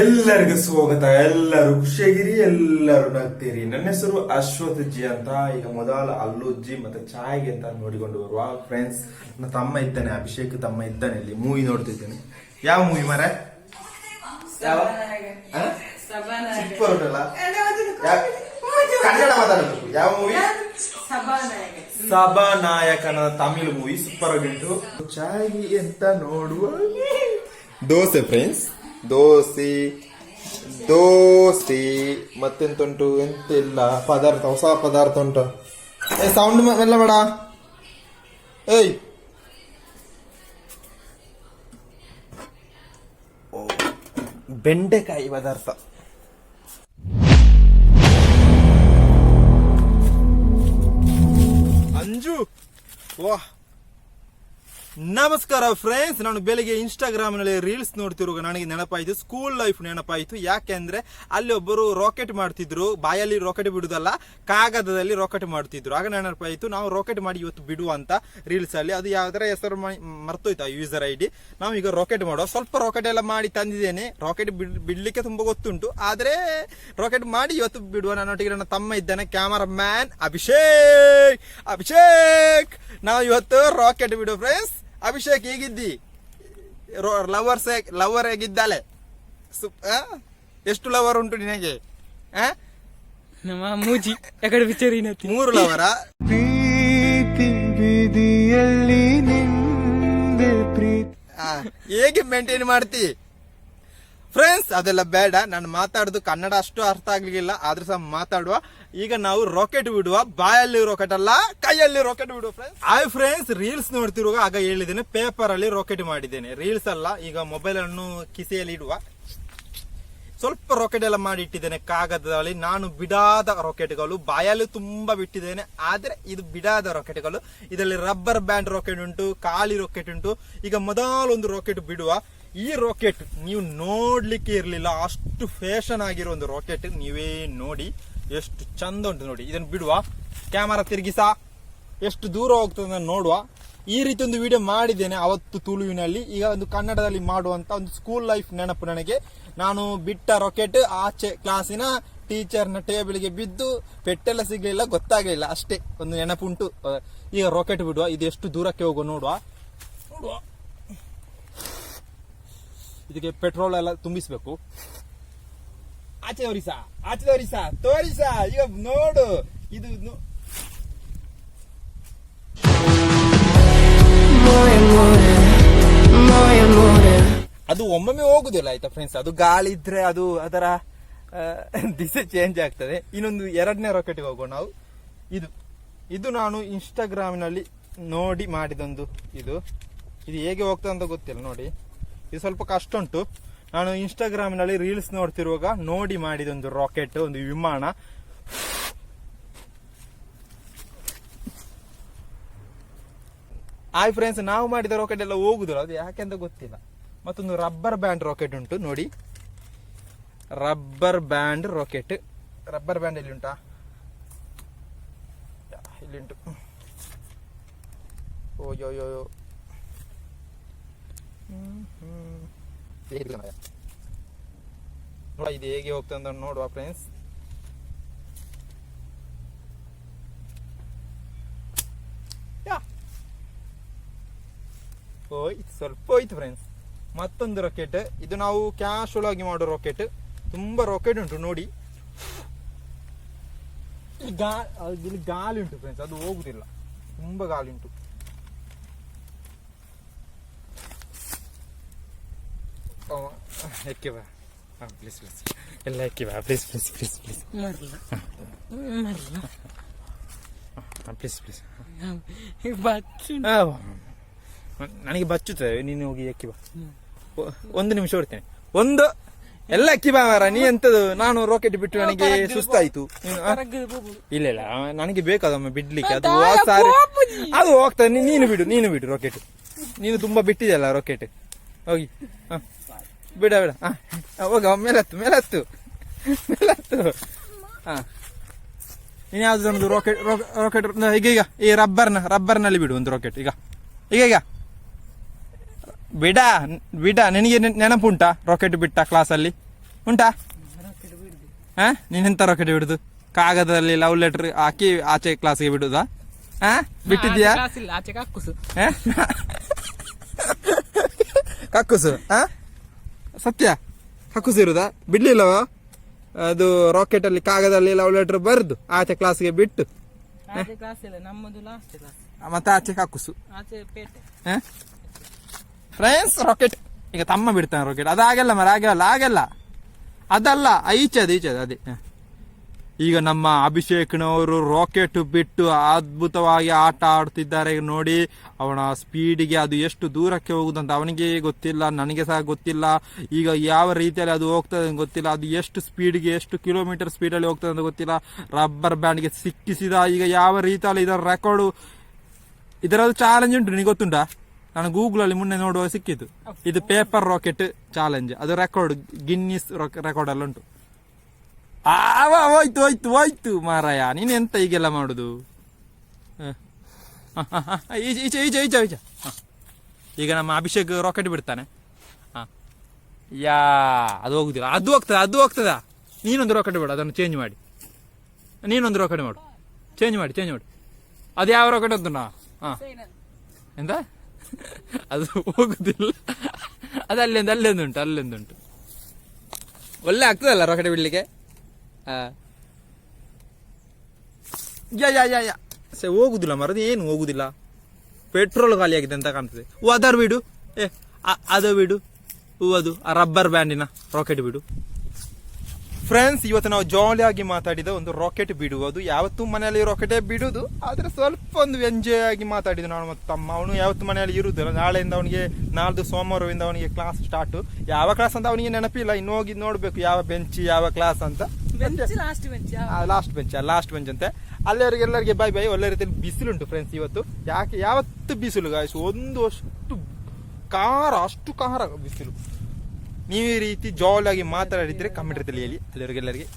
ಎಲ್ಲರಿಗೂ ಸ್ವಾಗತ, ಎಲ್ಲರೂ ಖುಷಿಯಾಗಿರಿ, ಎಲ್ಲರೂ ನಗ್ತೀರಿ. ನನ್ನ ಹೆಸರು ಅಶ್ವಥ್ ಜಿ ಅಂತ, ಈಗ ಮೊದಲ ಅಲ್ಲುಜ್ಜಿ ಮತ್ತೆ ಚಾಯ್ಗೆ ಅಂತ ನೋಡಿಕೊಂಡು ಬರುವ ಫ್ರೆಂಡ್ಸ್ ನನ್ನ ತಮ್ಮ ಇದ್ದಾನೆ, ಅಭಿಷೇಕ್ ತಮ್ಮ ಇದ್ದಾನೆ, ಇಲ್ಲಿ ಮೂವಿ ನೋಡ್ತಿದ್ದೇನೆ. ಯಾವ ಮೂವಿ ಮರ? ಕನ್ನಡ ಮಾತಾಡಬೇಕು. ಯಾವ ಮೂವಿ? ಸಭಾನಾಯಕನ ತಮಿಳು ಮೂವಿ ಸೂಪರ್ ಆಗಿ ಉಂಟು ಎಂತ ನೋಡುವ ದೋಸೆ ಫ್ರೆಂಡ್ಸ್ ದೋಸೆ ದೋಸೆ ಮತ್ತೆಂತ ಉಂಟು ಎಂತ ಇಲ್ಲ ಪದಾರ್ಥ ಹೊಸ ಪದಾರ್ಥ ಉಂಟು ಏ ಸೌಂಡ್ ಎಲ್ಲ ಬೇಡ ಏಯ್ ಓ, ಬೆಂಡೆಕಾಯಿ ಪದಾರ್ಥ ಅಂಜು ವಾಹ್ ನಮಸ್ಕಾರ ಫ್ರೆಂಡ್ಸ್ ನಾನು ಬೆಳಿಗ್ಗೆ ಇನ್ಸ್ಟಾಗ್ರಾಮ್ನಲ್ಲಿ ರೀಲ್ಸ್ ನೋಡ್ತಿರುವಾಗ ನನಗೆ ನೆನಪಾಯಿತು ಸ್ಕೂಲ್ ಲೈಫ್ ನೆನಪಾಯಿತು. ಯಾಕೆಂದ್ರೆ ಅಲ್ಲಿ ಒಬ್ಬರು ರಾಕೆಟ್ ಮಾಡ್ತಿದ್ರು. ಬಾಯಲ್ಲಿ ರಾಕೆಟ್ ಬಿಡುದಲ್ಲ ಕಾಗದದಲ್ಲಿ ರಾಕೆಟ್ ಮಾಡ್ತಿದ್ರು. ಆಗ ನೆನಪಾಯಿತು, ನಾವು ರಾಕೆಟ್ ಮಾಡಿ ಇವತ್ತು ಬಿಡುವ ಅಂತ ರೀಲ್ಸ್ ಅಲ್ಲಿ. ಅದು ಯಾವ್ದಾರ ಹೆಸರು ಮರ್ತೋಯ್ತು ಯೂಸರ್ ಐ ಡಿ ನಾವು ಈಗ ರಾಕೆಟ್ ಮಾಡುವ. ಸ್ವಲ್ಪ ರಾಕೆಟ್ ಎಲ್ಲ ಮಾಡಿ ತಂದಿದ್ದೇನೆ. ರಾಕೆಟ್ ಬಿಡ್ಲಿಕ್ಕೆ ತುಂಬಾ ಗೊತ್ತುಂಟು. ಆದ್ರೆ ರಾಕೆಟ್ ಮಾಡಿ ಇವತ್ತು ಬಿಡುವ. ನನ್ನೊಟ್ಟಿಗೆ ನನ್ನ ತಮ್ಮ ಇದ್ದಾನೆ ಕ್ಯಾಮರಾ ಮ್ಯಾನ್ ಅಭಿಷೇಕ್. ಅಭಿಷೇಕ್! ನಾವು ಇವತ್ತು ರಾಕೆಟ್ ಬಿಡುವ ಫ್ರೆಂಡ್ಸ್ ಅಭಿಷೇಕ್ ಹೇಗಿದ್ದಿ? ಲವರ್ಸ್ ಲವರ್ ಹೇಗಿದ್ದಾಳೆ? ಸು- ಆ? ಎಷ್ಟು ಲವರ್ ಉಂಟು ನಿನಗೆ? ಆ? ನಮ್ಮ ಮೂಜಿ ಎಕಡೆ ಬಿಚ್ಚರಿನತಿ ಮೂರು ಲವರ ಪ್ರೀತಿ ಬೀದಿಯಲ್ಲಿ ನಿಂದೆ ಪ್ರೀತಿ. ಹೇಗೆ ಮೇಂಟೈನ್ ಮಾಡ್ತಿ? ಫ್ರೆಂಡ್ಸ್ ಅದೆಲ್ಲ ಬೇಡ. ನಾನು ಮಾತಾಡೋದು ಕನ್ನಡ ಅಷ್ಟು ಅರ್ಥ ಆಗ್ಲಿಲ್ಲ, ಆದ್ರೂ ಸಹ ಮಾತಾಡುವ. ಈಗ ನಾವು ರಾಕೆಟ್ ಬಿಡುವ. ಬಾಯಲ್ಲಿ ರಾಕೆಟ್ ಅಲ್ಲ, ಕೈಯಲ್ಲಿ ರಾಕೆಟ್ ಬಿಡುವ ಫ್ರೆಂಡ್ಸ್ ಆಯ್ ಫ್ರೆಂಡ್ಸ್ ರೀಲ್ಸ್ ನೋಡ್ತಿರುವಾಗ ಆಗ ಹೇಳಿದ್ದೇನೆ ಪೇಪರ್ ಅಲ್ಲಿ ರಾಕೆಟ್ ಮಾಡಿದ್ದೇನೆ. ರೀಲ್ಸ್ ಅಲ್ಲ, ಈಗ ಮೊಬೈಲ್ ಅನ್ನು ಕಿಸೆಯಲ್ಲಿ ಇಡುವ. ಸ್ವಲ್ಪ ರಾಕೆಟ್ ಎಲ್ಲ ಮಾಡಿ ಇಟ್ಟಿದ್ದೇನೆ ಕಾಗದದಲ್ಲಿ. ನಾನು ಬಿಡಾದ ರಾಕೆಟ್ಗಳು ಬಾಯಲ್ಲಿ ತುಂಬಾ ಬಿಟ್ಟಿದ್ದೇನೆ, ಆದ್ರೆ ಇದು ಬಿಡಾದ ರಾಕೆಟ್ಗಳು ಇದರಲ್ಲಿ ರಬ್ಬರ್ ಬ್ಯಾಂಡ್ ರಾಕೆಟ್ ಉಂಟು, ಖಾಲಿ ರಾಕೆಟ್ ಉಂಟು. ಈಗ ಮೊದಲೊಂದು ರಾಕೆಟ್ ಬಿಡುವ. ಈ ರಾಕೆಟ್ ನೀವು ನೋಡ್ಲಿಕ್ಕೆ ಇರಲಿಲ್ಲ. ಅಷ್ಟು ಫ್ಯಾಷನ್ ಆಗಿರೋ ಒಂದು ರಾಕೆಟ್ ನೀವೇ ನೋಡಿ, ಎಷ್ಟು ಚಂದ ಉಂಟು ನೋಡಿ. ಇದನ್ನು ಬಿಡುವ. ಕ್ಯಾಮರಾ ತಿರುಗಿಸ. ಎಷ್ಟು ದೂರ ಹೋಗ್ತದೆ ನೋಡುವ. ಈ ರೀತಿ ಒಂದು ವಿಡಿಯೋ ಮಾಡಿದ್ದೇನೆ ಅವತ್ತು ತುಳುವಿನಲ್ಲಿ. ಈಗ ಒಂದು ಕನ್ನಡದಲ್ಲಿ ಮಾಡುವಂತ ಒಂದು ಸ್ಕೂಲ್ ಲೈಫ್ ನೆನಪು ನನಗೆ. ನಾನು ಬಿಟ್ಟ ರಾಕೆಟ್ ಆಚೆ ಕ್ಲಾಸಿನ ಟೀಚರ್ನ ಟೇಬಲ್ಗೆ ಬಿದ್ದು ಪೆಟ್ಟೆಲ್ಲ ಸಿಗಲಿಲ್ಲ, ಗೊತ್ತಾಗಲಿಲ್ಲ. ಅಷ್ಟೇ ಒಂದು ನೆನಪುಂಟು. ಈಗ ರಾಕೆಟ್ ಬಿಡುವ. ಇದು ಎಷ್ಟು ದೂರಕ್ಕೆ ಹೋಗುವ ನೋಡುವ. ನೋಡುವ. ಇದಕ್ಕೆ ಪೆಟ್ರೋಲ್ ಎಲ್ಲ ತುಂಬಿಸ್ಬೇಕು. ಆಚೆ ತೋರಿಸ ಆಚೆ ತೋರಿಸ ತೋರಿಸ ಈಗ ನೋಡು ಇದು ಅದು ಒಮ್ಮೊಮ್ಮೆ ಹೋಗುದಿಲ್ಲ ಆಯ್ತಾ ಫ್ರೆಂಡ್ಸ್ ಅದು ಗಾಳಿ ಇದ್ರೆ ಅದು ಅದರ ದಿಸೆ ಚೇಂಜ್ ಆಗ್ತದೆ. ಇನ್ನೊಂದು ಎರಡನೇ ರಾಕೆಟ್ಗೆ ಹೋಗೋಣ ನಾವು. ಇದು ಇದು ನಾನು ಇನ್ಸ್ಟಾಗ್ರಾಮಿನಲ್ಲಿ ನೋಡಿ ಮಾಡಿದೊಂದು ಇದು. ಇದು ಹೇಗೆ ಹೋಗ್ತದೆ ಅಂತ ಗೊತ್ತಿಲ್ಲ ನೋಡಿ. ಇದು ಸ್ವಲ್ಪ ಕಷ್ಟ ಉಂಟು. ನಾನು ಇನ್ಸ್ಟಾಗ್ರಾಮ್ನಲ್ಲಿ ರೀಲ್ಸ್ ನೋಡ್ತಿರುವಾಗ ನೋಡಿ ಮಾಡಿದ ಒಂದು ರಾಕೆಟ್ ಒಂದು ವಿಮಾನ. ಆಯ್ ಫ್ರೆಂಡ್ಸ್ ನಾವು ಮಾಡಿದ ರಾಕೆಟ್ ಎಲ್ಲ ಹೋಗುದಿಲ್ಲ. ಅದು ಯಾಕೆಂತ ಗೊತ್ತಿಲ್ಲ. ಮತ್ತೊಂದು ರಬ್ಬರ್ ಬ್ಯಾಂಡ್ ರಾಕೆಟ್ ಉಂಟು, ನೋಡಿ. Rubber band rocket rubber band ಎಲ್ಲಿ ಉಂಟಾ? ಇಲ್ಲಿ ಉಂಟು ಓ ಯೋ ಯೋ ಇದು ಹೇಗೆ ಹೋಗ್ತದೆ ಅಂತ ನೋಡುವ ಫ್ರೆಂಡ್ಸ್ ಹೋಯ್ತು, ಸ್ವಲ್ಪ ಹೋಯ್ತು ಫ್ರೆಂಡ್ಸ್ ಮತ್ತೊಂದು ರಾಕೆಟ್ ಇದು ನಾವು ಕ್ಯಾಶುವಲ್ ಆಗಿ ಮಾಡೋ ರಾಕೆಟ್ ತುಂಬಾ ರಾಕೆಟ್ ಉಂಟು, ನೋಡಿ. ಇಲ್ಲಿ ಗಾ- ಅದು ಇಲ್ಲಿ ಗಾಳಿ ಉಂಟು ಫ್ರೆಂಡ್ಸ್ ಅದು ಹೋಗುದಿಲ್ಲ. ತುಂಬಾ ಗಾಳಿ ಉಂಟು. ಪ್ಲೀಸ್ ಪ್ಲೀಸ್ ಎಲ್ಲ ಪ್ಲೀಸ್ ಪ್ಲೀಸ್ ಪ್ಲೀಸ್ ಮರಲ ಪ್ಲೀಸ್ ಪ್ಲೀಸ್ ಬಚ್ಚು ನನಗೆ ಬಚ್ಚುತ್ತೆ. ನೀನು ಹೋಗಿ ಎಕ್ಕಿ ಬಾ. ಒಂದು ನಿಮಿಷ ಹೊಡ್ತೇನೆ ಒಂದು ಎಲ್ಲ ಅಕ್ಕಿ ಬಾ ಮಾರ ನೀ ಎಂತದು? ನಾನು ರಾಕೆಟ್ ಬಿಟ್ಟು ನನಗೆ ಸುಸ್ತಾಯ್ತು? ಇಲ್ಲ ಇಲ್ಲ. ನನಗೆ ಬೇಕಾದೊಮ್ಮೆ ಬಿಡ್ಲಿಕ್ಕೆ. ಅದು ಅದು ಹೋಗ್ತದೆ ನೀನು ಬಿಡು ನೀನು ಬಿಡು ರಾಕೆಟ್ ನೀನು ತುಂಬಾ ಬಿಟ್ಟಿದೆಯಲ್ಲ ರಾಕೆಟ್ ಹೋಗಿ. ಹ. ಬಿಡ ಬಿಡ. ಹಾಂ ಹೋಗ ಮೇಲತ್ತು ಮೇಲತ್ತು. ಮೇಲತ್ತು. ಹಾ ನೀನು ಒಂದು ರಾಕೆಟ್ ರಾಕೆಟ್ ಈಗ ಈಗ ಈ ರಬ್ಬರ್ನ ರಬ್ಬರ್ನಲ್ಲಿ ಬಿಡು ಒಂದು ರಾಕೆಟ್ ಈಗ. ಈಗ ಈಗ. ಬಿಡ ಬಿಡ ನಿನಗೆ ನೆನಪುಂಟಾ ರಾಕೆಟ್ ಬಿಟ್ಟ ಕ್ಲಾಸಲ್ಲಿ ಉಂಟಾ? ಹಾ ನೀನೆಂತ ರಾಕೆಟ್ ಬಿಡುದು? ಕಾಗದದಲ್ಲಿ ಲವ್ ಲೆಟರ್ ಹಾಕಿ ಆಚೆ ಕ್ಲಾಸ್ಗೆ ಬಿಡುದಾ? ಹಾ ಬಿಟ್ಟಿದ್ಯಾ? ಆಚೆ ಕಕ್ಕುಸು? ಕಕ್ಕುಸು ಹಾ ಸತ್ಯ? ಹಕ್ಕುಸಿರುದ ಬಿಡ್ಲಿಲ್ಲವ? ಅದು ರಾಕೆಟ್ ಅಲ್ಲಿ ಕಾಗದಲ್ಲಿ ಲವ್ ಲೆಟರ್ ಬರೆದು ಆಚೆ ಕ್ಲಾಸ್ಗೆ ಬಿಟ್ಟು. ಕ್ಲಾಸ್ ಇಲ್ಲ ನಮ್ಮದು ಲಾಸ್ಟ್ ಕ್ಲಾಸ್ ಮತ್ತೆ ಆಚೆ ಹಾಕುಸು. ಆಚೆ ಪೇಟೆ. ಫ್ರೆಂಡ್ಸ್ ರಾಕೆಟ್ ಈಗ ತಮ್ಮ ಬಿಡ್ತಾನೆ ರಾಕೆಟ್ ಅದಾಗೆಲ್ಲ ಮರ ಆಗಲ್ಲ ಆಗಲ್ಲ ಅದಲ್ಲ ಈಚೆ ಅದು. ಈಚೆ ಅದು. ಈಗ ನಮ್ಮ ಅಭಿಷೇಕ್ನವರು ರಾಕೆಟ್ ಬಿಟ್ಟು ಅದ್ಭುತವಾಗಿ ಆಟ ಆಡ್ತಿದ್ದಾರೆ. ನೋಡಿ, ಅವನ ಸ್ಪೀಡಿಗೆ ಅದು ಎಷ್ಟು ದೂರಕ್ಕೆ ಹೋಗುದಂತ ಅವನಿಗೆ ಗೊತ್ತಿಲ್ಲ, ನನಗೆ ಸಹ ಗೊತ್ತಿಲ್ಲ. ಈಗ ಯಾವ ರೀತಿಯಲ್ಲಿ ಅದು ಹೋಗ್ತದೆ ಅಂತ ಗೊತ್ತಿಲ್ಲ. ಅದು ಎಷ್ಟು ಸ್ಪೀಡ್ಗೆ ಎಷ್ಟು ಕಿಲೋಮೀಟರ್ ಸ್ಪೀಡಲ್ಲಿ ಹೋಗ್ತದೆ ಅಂತ ಗೊತ್ತಿಲ್ಲ. ರಬ್ಬರ್ ಬ್ಯಾಂಡ್ಗೆ ಸಿಕ್ಕಿಸಿದ ಈಗ ಯಾವ ರೀತಿಯಲ್ಲಿ ಇದರ ರೆಕಾರ್ಡು ಇದರದ್ದು ಚಾಲೆಂಜ್ ಉಂಟು, ನಿನಗೆ ಗೊತ್ತುಂಟ? ನಾನು ಗೂಗಲ್ ಅಲ್ಲಿ ಮುನ್ನೆ ನೋಡುವಾಗ ಸಿಕ್ಕಿತು ಇದು ಪೇಪರ್ ರಾಕೆಟ್ ಚಾಲೆಂಜ್ ಅದು ರೆಕಾರ್ಡ್ ಗಿನ್ನಿಸ್ ರೆಕಾರ್ಡ್ ಎಲ್ಲ ಉಂಟು ಆವ ಹೋಯ್ತು ಹೋಯ್ತು ಹೋಯ್ತು ಮಾರಾಯ. ನೀನು ಎಂತ ಹೀಗೆಲ್ಲ ಮಾಡುದು? ಈಚೆ ಈಚೆ ಈಚೆ ಈಚೆ. ಈಗ ನಮ್ಮ ಅಭಿಷೇಕ್ ರಾಕೆಟ್ ಬಿಡ್ತಾನೆ. ಹಾಂ. ಯಾ, ಅದು ಹೋಗುದಿಲ್ಲ. ಅದು ಹೋಗ್ತದ ಅದು ಹೋಗ್ತದ. ನೀನೊಂದು ರಾಕೆಟ್ ಬಿಡು, ಅದನ್ನು ಚೇಂಜ್ ಮಾಡಿ. ನೀನೊಂದು ರಾಕೆಟ್ ಮಾಡು. ಚೇಂಜ್ ಮಾಡಿ ಚೇಂಜ್ ಮಾಡಿ. ಅದು ಯಾವ ರಾಕೆಟ್ ಅಂತ ನಾ ಹಾ. ಎಂತ ಅದು ಹೋಗುದಿಲ್ಲ. ಅದು ಅಲ್ಲಿಂದ ಅಲ್ಲಿಂದ ಉಂಟು ಅಲ್ಲಿಂದ ಉಂಟು. ಒಳ್ಳೆ ಆಗ್ತದಲ್ಲ ರಾಕೆಟ್ ಬಿಡ್ಲಿಕ್ಕೆ. ಯಾ ಯಾ ಯಾ ಯಾ. ಸೆ, ಹೋಗುದಿಲ್ಲ ಮರದ ಏನು ಹೋಗುದಿಲ್ಲ. ಪೆಟ್ರೋಲ್ ಖಾಲಿ ಆಗಿದೆ ಅಂತ ಕಾಣ್ತದೆ. ಓ, ಅದರ್ ಬಿಡು. ಏ ಅದು ಬಿಡು. ಅದು, ಆ ರಬ್ಬರ್ ಬ್ಯಾಂಡಿನ ರಾಕೆಟ್ ಬಿಡು. ಫ್ರೆಂಡ್ಸ್ ಇವತ್ತು ನಾವು ಜಾಲಿಯಾಗಿ ಮಾತಾಡಿದ ಒಂದು ರಾಕೆಟ್ ಬಿಡುವುದು. ಯಾವತ್ತೂ ಮನೆಯಲ್ಲಿ ರಾಕೆಟೇ ಬಿಡುವುದು ಆದರೆ ಸ್ವಲ್ಪ ಒಂದು ಎಂಜಾಯ್ ಆಗಿ ಮಾತಾಡಿದ ನಾನು ಮತ್ತು ತಮ್ಮ. ಅವನು ಯಾವತ್ತು ಮನೆಯಲ್ಲಿ ಇರುವುದಿಲ್ಲ. ನಾಳೆಯಿಂದ ಅವನಿಗೆ, ನಾಳ್ದು ಸೋಮವಾರದಿಂದ ಅವನಿಗೆ ಕ್ಲಾಸ್ ಸ್ಟಾರ್ಟು ಯಾವ ಕ್ಲಾಸ್ ಅಂತ ಅವನಿಗೆ ನೆನಪಿಲ್ಲ. ಇನ್ನು ಹೋಗಿ ನೋಡಬೇಕು ಯಾವ ಬೆಂಚ್ ಯಾವ ಕ್ಲಾಸ್ ಅಂತ. Last bench last bench last bench ಅಂತೆ. ಅಲ್ಲಿವರೆಗೆ ಎಲ್ಲರಿಗೆ ಬೈ ಬೈ ಒಳ್ಳೆ ರೀತಿಯಲ್ಲಿ ಬಿಸಿಲುಂಟು ಫ್ರೆಂಡ್ಸ್ ಇವತ್ತು. ಯಾಕೆ ಯಾವತ್ತು ಬಿಸಿಲು ಗಾಯ್ಸ್ ಒಂದು ಅಷ್ಟು ಖಾರ ಅಷ್ಟು ಖಾರ ಬಿಸಿಲು. ನೀವು ಈ ರೀತಿ ಜಾಲಾಗಿ ಮಾತಾಡಿದ್ರೆ ಕಮೆಂಟ್ ರೀತಿಯಲ್ಲಿ ಹೇಳಿ. ಅಲ್ಲಿವರೆಗೆಲ್ಲರಿಗೆ